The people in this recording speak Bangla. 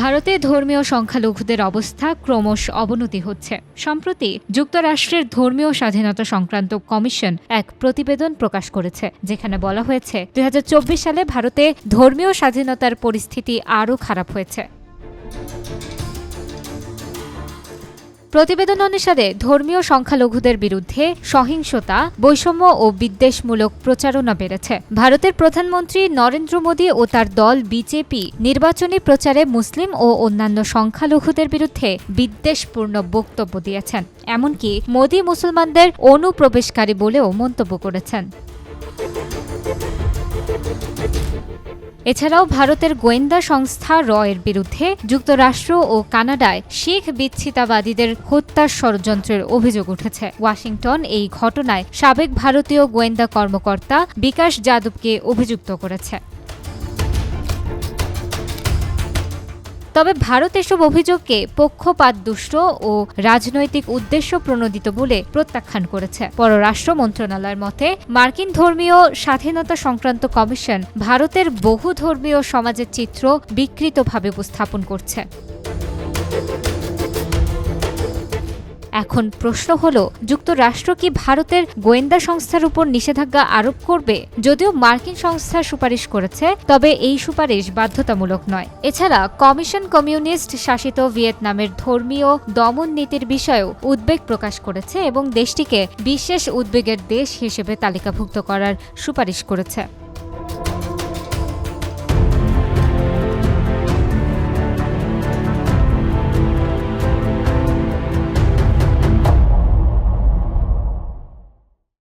ভারতে ধর্মীয় সংখ্যালঘুদের অবস্থা ক্রমশ অবনতি হচ্ছে। সম্প্রতি যুক্তরাষ্ট্রের ধর্মীয় স্বাধীনতা সংক্রান্ত কমিশন এক প্রতিবেদন প্রকাশ করেছে, যেখানে বলা হয়েছে দু হাজার চব্বিশ সালে ভারতে ধর্মীয় স্বাধীনতার পরিস্থিতি আরও খারাপ হয়েছে। প্রতিবেদন অনুসারে ধর্মীয় সংখ্যালঘুদের বিরুদ্ধে সহিংসতা, বৈষম্য ও বিদ্বেষমূলক প্রচারণা বেড়েছে। ভারতের প্রধানমন্ত্রী নরেন্দ্র মোদী ও তার দল বিজেপি নির্বাচনী প্রচারে মুসলিম ও অন্যান্য সংখ্যালঘুদের বিরুদ্ধে বিদ্বেষপূর্ণ বক্তব্য দিয়েছেন। এমনকি মোদী মুসলমানদের অনুপ্রবেশকারী বলেও মন্তব্য করেছেন। এছাড়াও ভারতের গোয়েন্দা সংস্থা রয়ের বিরুদ্ধে যুক্তরাষ্ট্র ও কানাডায় শিখ বিচ্ছিতাবাদীদের হত্যার ষড়যন্ত্রের অভিযোগ উঠেছে। ওয়াশিংটন এই ঘটনায় সাবেক ভারতীয় গোয়েন্দা কর্মকর্তা বিকাশ যাদবকে অভিযুক্ত করেছে। তবে ভারত এসব অভিযোগকে পক্ষপাত দুষ্ট ও রাজনৈতিক উদ্দেশ্য প্রণোদিত বলে প্রত্যাখ্যান করেছে। পররাষ্ট্র মন্ত্রণালয়ের মতে, মার্কিন ধর্মীয় স্বাধীনতা সংক্রান্ত কমিশন ভারতের বহু ধর্মীয় সমাজের চিত্র বিকৃতভাবে উপস্থাপন করছে। এখন প্রশ্ন হল, যুক্তরাষ্ট্র কি ভারতের গোয়েন্দা সংস্থার উপর নিষেধাজ্ঞা আরোপ করবে? যদিও মার্কিন সংস্থা সুপারিশ করেছে, তবে এই সুপারিশ বাধ্যতামূলক নয়। এছাড়া, কমিশন কমিউনিস্ট শাসিত ভিয়েতনামের ধর্মীয় দমন নীতির বিষয়েও উদ্বেগ প্রকাশ করেছে এবং দেশটিকে বিশেষ উদ্বেগের দেশ হিসেবে তালিকাভুক্ত করার সুপারিশ করেছে।